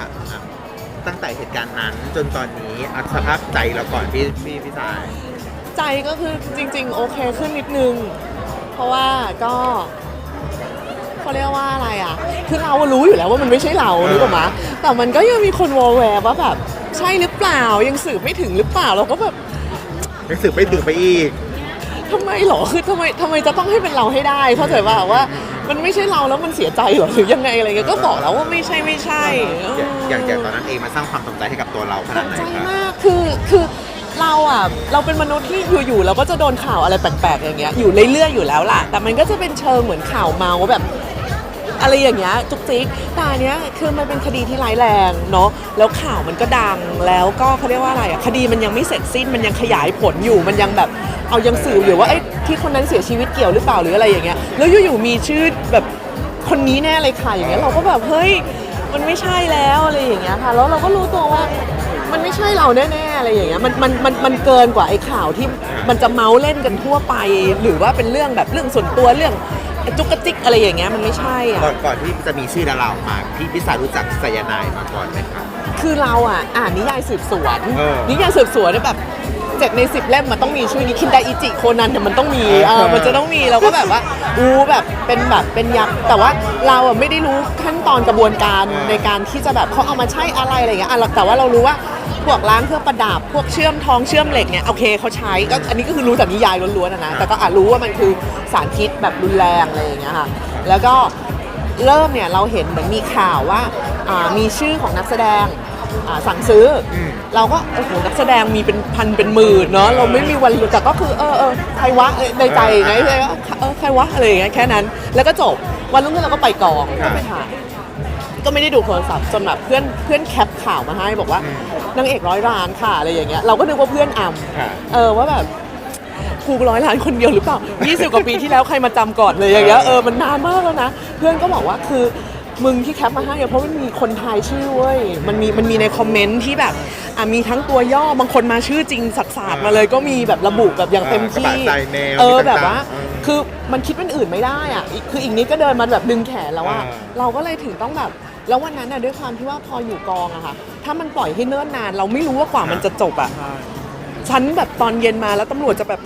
ค่ะอะตั้งแต่เหตุการณ์นั้นจนตอนนี้อัสภาพใจเราก่อนพี่พี่พี่สาย ใจก็คือจริง ๆ โอเคขึ้นนิดนึง เพราะว่าก็เขาเรียกว่าอะไรอะ คือเรารู้อยู่แล้วว่ามันไม่ใช่เราหรือเปล่าแต่มันก็ยังมีคนวอลแวร์ว่าแบบใช่หรือเปล่ายังสืบไม่ถึงหรือเปล่าเราก็แบบ ยังสืบไม่ถึงไปอีก ทำไมหรอคือทำไมทำไมจะต้องให้เป็นเราให้ได้เข้าใจป่าว่ามันไม่ใช่เราแล้วมันเสียใจเหรอหรือยังไงอะไรเงี้ยก็บอกแล้วว่าไม่ใช่ไม่ใช่อย่างอย่างตอนนั้นเองมาสร้างความตกใจให้กับตัวเราขนาดไหนใจครับมากคือคือเราอะเราเป็นมนุษย์ที่อยู่ๆเราก็จะโดนข่าวอะไรแปลกๆอย่างเงี้ยอยู่เรื่อยๆอยู่แล้วล่ะ แต่มันก็จะเป็นเชิงเหมือนข่าวเมาแบบ อะไรอย่างเงี้ยจุกจิกแต่อันเนี้ยคือมันเป็นคดีที่ร้ายแรงเนาะแล้วข่าวมันก็ดังแล้วก็เขาเรียกว่าอะไรอะคดีมันยังไม่เสร็จสิ้นมันยังขยายผลอยู่มันยังแบบเอายังสืบอยู่ว่าไอ้ที่คนนั้นเสียชีวิตเกี่ยวหรือเปล่าหรืออะไรอย่างเงี้ยแล้วอยู่ๆมีชื่อแบบคนนี้แน่เลยค่ะอย่างเงี้ยเราก็แบบเฮ้ยมันไม่ใช่แล้วอะไรอย่างเงี้ยค่ะแล้วเราก็รู้ตัวว่ามันไม่ใช่เราแน่ๆอะไรอย่างเงี้ยมันมันมันมันเกินกว่าไอ้ข่าวที่มันจะเมาส์เล่นกันทั่วไป หรือว่าเป็นเรื่องแบบเรื่องส่วนตัวเรื่อง จุกกระจิกอะไรอย่างเงี้ยมันไม่ใช่อะ ก่อนก่อนที่จะมีชื่อดาราออกมาพี่พี่สายรู้จักไซยาไนด์มาก่อนไหมครับ คือเราอะอ่านนิยายสืบสวน เออนิยายสืบสวนเนี่ยแบบเจ็ดในสิบเล่มมันต้องมีชื่อนี้คินไดอิจิโคนันเนี่ยมันต้องมีเออมันจะต้องมีเราก็แบบว่า อู้แบบเป็นแบบเป็นยักษ์แต่ว่าเราอะไม่ได้รู้ขั้นตอนกระบวนการในการที่จะแบบเขาเอามาใช้อะไรอะไรอย่างเงี้ยอะเราแต่ว่าเรารู้ว่าพวกร้านเครื่องประดับพวกเชื่อมทองเชื่อมเหล็กเนี่ยโอเคเขาใช้ก็อันนี้ก็คือรู้จากนิยายล้วนๆนะนะแต่ก็อาจรู้ว่ามันคือสารพิษแบบรุนแรงอะไรอย่างเงี้ยค่ะแล้วก็เริ่มเนี่ยเราเห็นเหมือนมีข่าวว่าอ่ามีชื่อของนักแสดง อ่าสั่งซื้ออม เราก็โอ้โหนักแสดงมีเป็นพันเป็นหมื่นเนาะเราไม่มีวันรู้แต่ก็คือเออเออใครวะเออในใจไงเลยว่าเออใครวะอะไรอย่างเงี้ยแค่นั้น แล้วก็จบวันรุ่งขึ้นเราก็ไปกองก็ไปถ่าย ก็ไม่ได้ดูโทรศัพท์จนแบบเพื่อนเพื่อนแคปข่าวมาให้บอกว่านางเอกร้อยล้านค่ะอะไรอย่างเงี้ยเราก็นึกว่าเพื่อนอำค่ะเออว่าแบบถูกร้อยล้านคนเดียวหรือเปล่า 20 กว่าปีที่แล้วใครมาจำก่อนเลยอย่างเงี้ยเออมันนานมากแล้วนะ เพื่อนก็บอกว่าคือ มึงที่แคปมาให้อะเพราะมันมีคนทายชื่อเว้ยมันมีมันมีในคอมเมนต์ที่แบบอะมีทั้งตัวย่อบางคนมาชื่อจริงสัสๆมาเลยก็มีแบบระบุแบบอย่างเต็มที่กระบะใจแนวเออต่างๆแบบว่าเออคือมันคิดเป็นอื่นไม่ได้อะอีกคืออีกนิดก็เดินมาแบบดึงแขนแล้วว่าเออเราก็เลยถึงต้องแบบ แล้ววันนั้นน่ะด้วยความที่ว่าพออยู่กองอะค่ะ ถ้ามันปล่อยให้เนิ่นนาน เราไม่รู้ว่ากว่ามันจะจบอะ ฉันแบบตอนเย็นมาแล้วตำรวจจะแบบ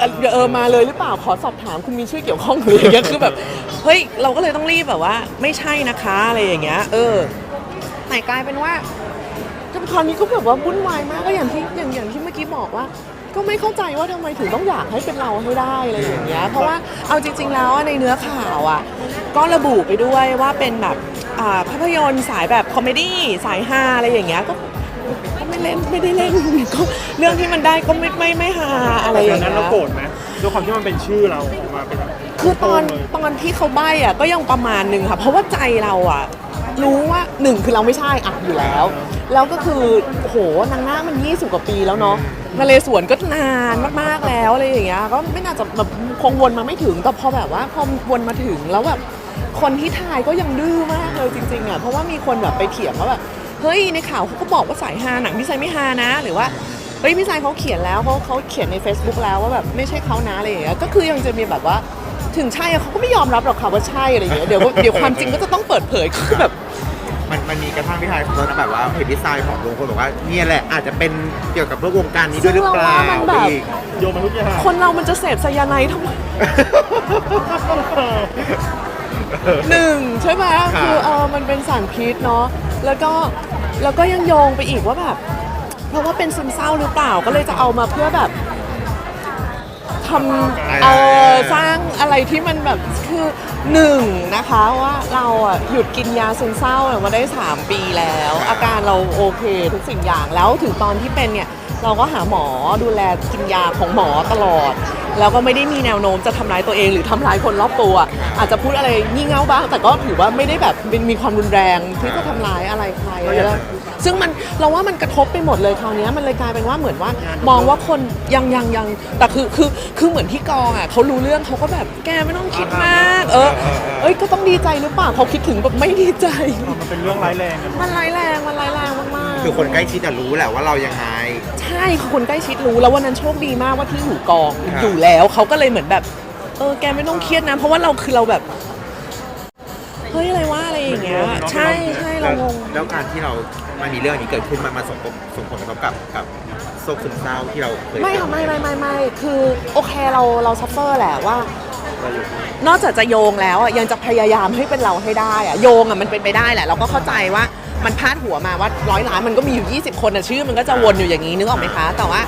เออเออมาเลยหรือเปล่าขอสอบถามคุณมีชื่อเกี่ยวข้องหรืออย่างเงี้ยคือแบบเฮ้ยเราก็เลยต้องรีบแบบว่า ไม่ใช่นะคะอะไรอย่างเงี้ย เออแต่กลายเป็นว่าจนตอนนี้ก็แบบว่าวุ่นวายมากก็อย่างที่อย่างอย่างที่เมื่อกี้บอกว่า ก็ไม่เข้าใจว่าทำไมถึงต้องอยากให้เป็นเราให้ได้อะไรอย่างเงี้ยเพราะว่าเอาจริง ๆ แล้วในเนื้อข่าวอะก็ระบุไปด้วยว่าเป็นแบบอ่าภาพยนตร์สายแบบคอมเมดี้สายฮาอะไรอย่างเงี้ยก็ก็ไม่ เล่นไม่ได้เล่นก็เรื่องที่มันได้ก็ไม่ไม่ไม่ฮาอะไรอตย่าองนเงี้นั้นยเราโกรธไหมด้วยความที่มันเป็นชื่อเราออกมาเป็นคือตอนเลยตอนที่เขาใบ้อะก็ยังประมาณหนึ่งค่ะ เพราะว่าใจเราอะรู้ว่าหนึ่งคือเราไม่ใช่อะอยู่แล้ว แล้วก็คือโอ้โหนางหน้ามัน20กว่าปีแล้วเนาะนาเลสวนก็นานมากๆแล้วอะไรอย่างเงี้ยก็ไม่น่าจะแบบคงวนมาไม่ถึงแต่พอแบบว่าพอวนมาถึงแล้วแบบ คนที่ทายก็ยังดื้อมากเลยจริงๆอะเพราะว่ามีคนแบบไปเถียงว่าแบบ เฮ้ยในข่าวเขาก็บอกว่าสายฮาหนังพี่ไซไม่ฮานะ หรือว่าเฮ้ยพี่ชายเขาเขียนแล้วเขาเขาเขียนใน Facebook แล้วว่าแบบไม่ใช่เขานะอะไรอย่างเงี้ยก็คือยังจะมีแบบว่าถึงใช่อะเขาก็ไม่ยอมรับหรอกค่ะว่าใช่อะไรอย่างเงี้ยเดี๋ยวเดี๋ยวความจริงก็จะต้องเปิดเผยคือแบบมันมันมีกระทั่งพี่ไทยของเรานะแบบว่าเพจดีไซน์ของลุงคนบอกว่าเนี่ยแหละอาจจะเป็นเกี่ยวกับเรื่องวงการนี้ด้วยหรือเปล่าซึ่งเราว่ามันแบบ อีกโยนมาทุกอย่างคนเรามันจะเสพไซยาไนด์ทำไม หนึ่งใช่ไหมครับคือเออมันเป็นสารพิษเนาะ แล้วก็แล้วก็ยังโยงไปอีกว่าแบบ เพราะว่าเป็นซึมเศร้าหรือเปล่าก็เลยจะเอามาเพื่อแบบทำเออสร้างอะไรที่มันแบบคือหนึ่งนะคะว่าเราอะหยุดกินยาซึมเศร้าเนี่ยมาได้ 3 ปีแล้ว อาการเราโอเคทุกสิ่งอย่างแล้วถึงตอนที่เป็นเนี่ย เราก็หาหมอดูแลกินยาของหมอตลอด แล้วก็ไม่ได้มีแนวโน้มจะทำร้ายตัวเองหรือทำร้ายคนรอบตัว อาจจะพูดอะไรงี่เง่าบ้าง แต่ก็ถือว่าไม่ได้แบบเป็นมีความรุนแรงที่จะทำร้ายอะไรใครแล้วซึ่งมันเราว่ามันกระทบไปหมดเลยคราวเนี้ยมันเลยกลายเป็นว่าเหมือนว่ามองว่าคนยังยังยังแต่คือคือคือเหมือนที่กองอะเขารู้เรื่องเขาก็แบบแกไม่ต้องคิดมาก เออเอ้ยก็ต้องดีใจหรือเปล่าเขาคิดถึงแบบไม่ดีใจ มันเป็นเรื่องร้ายแรงกันมันร้ายแรงมันร้ายแรงมากๆ คือคนใกล้ชิดอะรู้แหละว่าเรายังไง ใช่คนใกล้ชิดรู้แล้ววันนั้นโชคดีมากว่าที่อยู่กองครับ อยู่แล้วเขาก็เลยเหมือนแบบ เออแกไม่ต้องเครียดนะ เพราะว่าเราคือเราแบบเฮ้ยอะไรวะอะไรอย่างเงี้ย ใช่ใช่เราแล้วงงแล้วการที่เรามันมีเรื่องนี้เกิดขึ้นมันมาส่งผลส่งผลกระทบกับกับโรคซึมเศร้าที่เราเคยไม่เป็นค่ะไม่ไม่ไม่ไม่คือโอเคเราเราซัฟเฟอร์แหละว่าเราอยู่นอกจากจะโยงแล้วอะยังจะพยายามให้เป็นเราให้ได้อะโยงอะมันเป็นไปได้แหละ เราก็เข้าใจว่า มันพาดหัวมาว่าร้อยล้านมันก็มีอยู่ 20 คนอะชื่อมันก็จะวนอยู่อย่างนี้นึกออกไหมคะแต่ว่า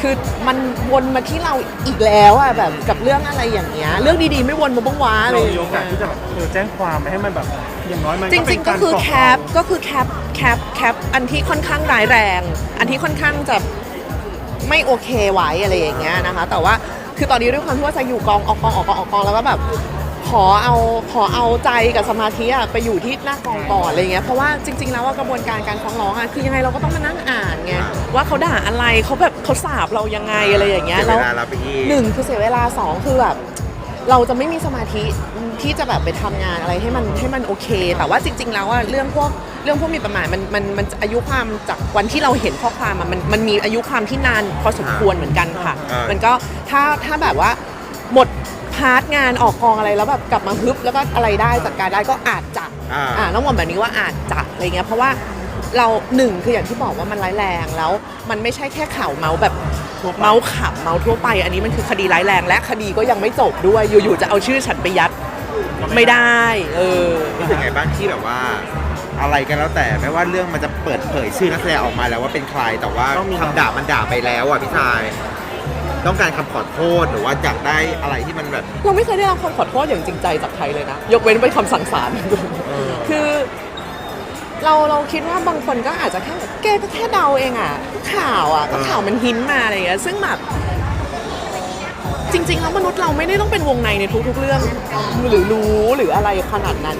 คือมันวนมาที่เราอีกแล้วอะแบบกับเรื่องอะไรอย่างเงี้ยเรื่องดีๆไม่วนมาบ้างวะอะไรเราอย่างมีเงี้โอกาสที่ยจะแบบเออแจ้งความไปให้มันแบบอย่างน้อยมันจเป็รินงๆก็ารคือสบแคปก็คือแคปแคปแคปอันที่ค่อนข้างร้ายแรง อันที่ค่อนข้างจะไม่โอเคไว้อะไรอย่างเงี้ยนะคะ แต่ว่าคือตอนนี้ด้วยความที่ว่าจะอยู่กองออกกองออกกองออกกองแล้วก็แบบ ขอเอาขอเอาใจกับสมาธิอะไปอยู่ที่หน้ากองก่อนอะไรเงี้ยเพราะว่าจริง ๆ แล้วว่ากระบวนการการฟ้องร้องอะคือยังไงเราก็ต้องมานั่งอ่านไงว่าเขาด่าอะไรเขาแบบเขาสาบเรายังไงอะไรอย่างเงี้ยเสียแล้วเวลาเราไปอีก หนึ่งคือเสียเวลาสองคือแบบเราจะไม่มีสมาธิที่จะแบบไปทำงานอะไรให้มันให้มันโอเค แต่ว่าจริง ๆ แล้วอะเรื่องพวกเรื่องพวกหมีประมาทมันมันมันอายุความจากวันที่เราเห็นข้อความอะมันมันมีอายุความที่นานพอสมควรเหมือนกันค่ะ อ่ามั มันก็ถ้าถ้าแบบว่าหมด พาร์ทงานออกกองอะไรแล้วแบบกลับมาฮึบแล้วก็อะไรได้จัดการได้ก็อาจจะอ่า อ่าต้องบอกแบบนี้ว่าอาจจะอะไรเงี้ยเพราะว่าเราหนึ่งคืออย่างที่บอกว่ามันร้ายแรงแล้ว มันไม่ใช่แค่ข่าวเมาส์แบบทั่วไปเมาส์ขับเมาส์ทั่วไป อันนี้มันคือคดีร้ายแรงและคดีก็ยังไม่จบด้วยอยู่ๆจะเอาชื่อฉันไปยัดไม่ได้ เออ รู้สึกไงบ้างที่แบบว่า อะไรกันแล้วแต่ไม่ว่าเรื่องมันจะเปิดเผยชื่อนักแสดงออกมาแล้วว่าเป็นใครแต่ว่าต้องมีคำด่ามันด่าไปแล้วอะพี่ชาย ต้องการคำขอโทษหรือว่าอยากได้อะไรที่มันแบบ เราไม่เคยได้รับคำขอโทษอย่างจริงใจจากใครเลยนะ ยกเว้นเป็นคำสั่งศาลเออคือเราเราคิดว่าบางคนก็อาจจะแค่แบบแกก็แค่เดาเองอะข่าวอะก็ข่าวมันหินมาอะไรอย่างเงี้ยซึ่งแบบจริงๆแล้วมนุษย์เราไม่ได้ต้องเป็นวงในในทุกๆเรื่อง หรือรู้หรืออะไรขนาดนั้น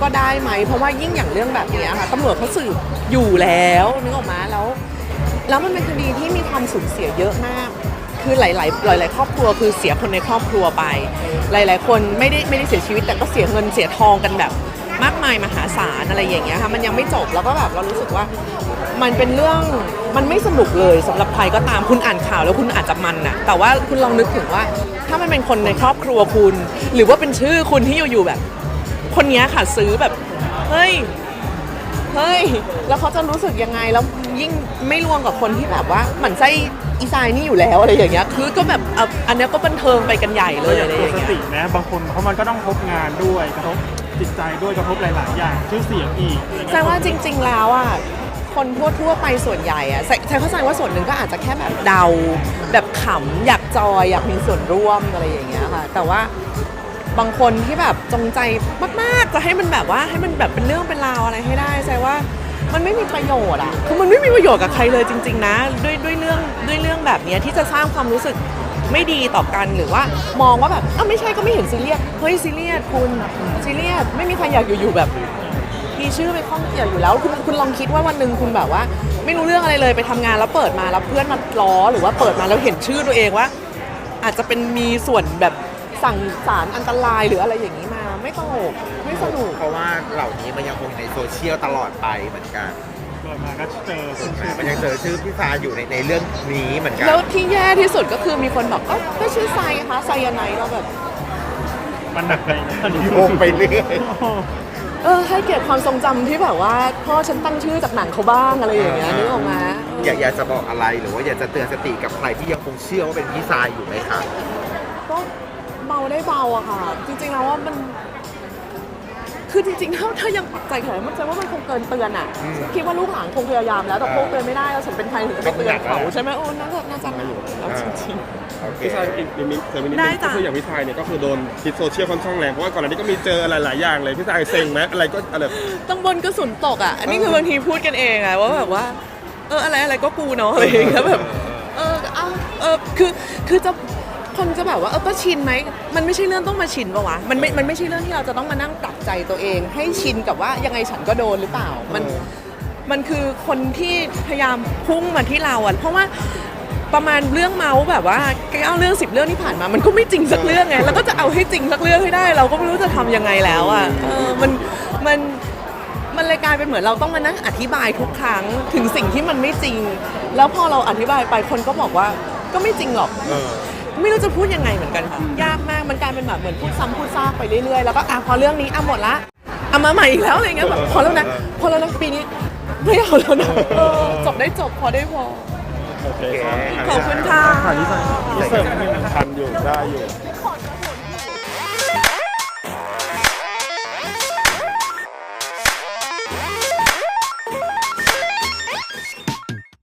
ก็ได้ไหมเพราะว่ายิ่งอย่างเรื่องแบบเนี้ยค่ะตำรวจเขาสืบอยู่แล้วนึกออกมาแล้ว แล้วมันเป็นคดีที่มีความสูญเสียเยอะมาก คือหลาย ๆ หลาย ๆ ครอบครัวคือเสียคนในครอบครัวไป หลาย ๆ คนไม่ได้ไม่ได้เสียชีวิตแต่ก็เสียเงินเสียทองกันแบบ มากมายมหาศาลอะไรอย่างเงี้ยค่ะมันยังไม่จบแล้วก็แบบเรารู้สึกว่ามันเป็นเรื่องมันไม่สนุกเลยสำหรับใครก็ตามคุณอ่านข่าวแล้วคุณอาจจะมันน่ะแต่ว่าคุณลองนึกถึงว่า ถ้ามันเป็นคนในครอบครัวคุณ หรือว่าเป็นชื่อคุณที่อยู่ๆแบบ คนนี้ค่ะซื้อแบบเฮ้ยเฮ้ยแล้วเขาจะรู้สึกยังไงแล้วยิ่งไม่รวมกับคนที่แบบว่าหมั่นไส้ อีสายนี่อยู่แล้วอะไรอย่างเงี้ยคือก็แบบอะอันเนี้ยก็บันเทิงไปกันใหญ่เลยออะไรย่างอตัวย่างสเงี้ย ตินะบางคนเพราะมันก็ต้องกระทบงานด้วยกระทบจิตใจด้วยกระทบหลาย ๆ อย่างชื่อเสียงอีกแสดงว่าจริง ๆ แล้วอะคนทั่วๆไปส่วนใหญ่อะใช่ใช่เข้าใจว่าส่วนหนึ่งก็อาจจะแค่แบบเดา แบบขำอยากจอยอยากมีส่วนร่วมอะไรอย่างเงี้ยค่ะ แต่ว่าบางคนที่แบบจงใจมาก ๆ จะให้มันแบบว่าให้มันแบบเป็นเรื่องเป็นราวอะไรให้ได้ใช่ว่า มันไม่มีประโยชน์อะคือมันไม่มีประโยชน์กับใครเลยจริง ๆ นะ ด้วยด้วยเรื่องด้วยเรื่องแบบนี้ที่จะสร้างความรู้สึกไม่ดีต่อกันหรือว่ามองว่าแบบอ้าวไม่ใช่ก็ไม่เห็นซีเรียสเฮ้ยซีเรียสคุณซีเรียสไม่มีใครอยากอยู่ๆแบบมีชื่อไปข้องเกี่ยวอยู่แล้วคุณคุณลองคิดว่าวันหนึ่งคุณแบบว่า ไม่รู้เรื่องอะไรเลยไปทำงานแล้วเปิดมาแล้วเพื่อนมาล้อหรือว่าเปิดมาแล้วเห็นชื่อตัวเองว่า อาจจะเป็นมีส่วนแบบสั่งสารอันตรายหรืออะไรอย่างนี้มา ไม่ตลกไม่สนุก เพราะว่าเหล่านี้มันยังคงในโซเชียลตลอดไปเหมือนกันเกิดมาก็เจอถูกไหมชื่อมันยังเจอชื่อพี่ซายอยู่ในในเรื่องนี้เหมือนกัน แล้วที่แย่ที่สุดก็คือมีคนบอกก็ก็ชื่อไซคะไซยาไนด์เราแบบ มันหนักไปอันนี้โยงไปเรื่อยเออให้เกียรติความทรงจำที่แบบว่าพ่อฉันตั้งชื่อจากหนังเขาบ้างอะไรอย่างเงี้ยนึกออกมาอยากอยากจะบอกอะไรหรือว่าอยากจะเตือนสติกับใครที่ยังคงเชื่อว่าเป็นพี่ซายอยู่ไหมคะก็เบาได้เบาอะค่ะ จริงๆแล้วว่ามัน คือจริงๆถ้าถ้ายังปักใจแข็งมันแสดงว่ามันคงเกินเตือนอะคิดว่าลูกหลานคงพยายามแล้วแต่พวกเตือนไม่ได้แล้วฉันเป็นใครถึงจะไปเตือนเขาใช่ไหมโอ้น่าจะน่าจะหนักแล้วจริงโอเค พี่ชายอีกนิดนึงเสริมอีกนิดได้นึงจ้ะ ก็คืออย่างพี่ชายเนี่ยก็คือโดนพิษโซเชียลค่อนข้างแรงเพราะว่าก่อนหน้านี้ก็มีเจออะไรหลายอย่างเลยพี่ชายเซ็งไหมอะไรก็อะไรๆต้องบนกระสุนตกอะอันนี้คือบางทีพูดกันเองอะว่าแบบว่า เอออะไรอะไรก็กูเนาะอะไรอย่างเงี้ยแบบ เออเอาเออคือคือจะ คนจะแบบว่าเออก็ชินไหมมันไม่ใช่เรื่องต้องมาชินปะวะมันไม่มันไม่ใช่เรื่องที่เราจะต้องมานั่งปรับใจตัวเอง ให้ชินกับว่ายังไงฉันก็โดนหรือเปล่ามันมันคือคนที่พยายามพุ่งมาที่เราอะเพราะว่าประมาณเรื่องเมาส์แบบว่าเก้าเรื่องสิบเรื่องที่ผ่านมา มันก็ไม่จริงสักเรื่องไงแล้วก็จะเอาให้จริงสักเรื่องให้ได้ เราก็ไม่รู้จะทำยังไงแล้วอะเออมันมันมันเลยกลายเป็นเหมือนเราต้องมานั่งอธิบายทุกครั้งถึงสิ่งที่มันไม่จริง แล้วพอเราอธิบายไปคนก็บอกว่าก็ไม่จริงหรอกเออ ไม่รู้จะพูดยังไงเหมือนกันค่ะ ยากมากมันกลายเป็นแบบเหมือนพูดซ้ำพูดซากไปเรื่อยๆ แล้วก็อะพอเรื่องนี้อะหมดละเอามาใหม่อีกแล้วอะไรเงี้ยแบบพอแล้วนะพอแล้วนะปีนี้ไม่เอาแล้วนะเออจบได้จบพอได้พอโอเคครับขอบคุณค่ะถ่ายที่ใส่เสิร์ฟมีหนึ่งพันอยู่ได้อยู่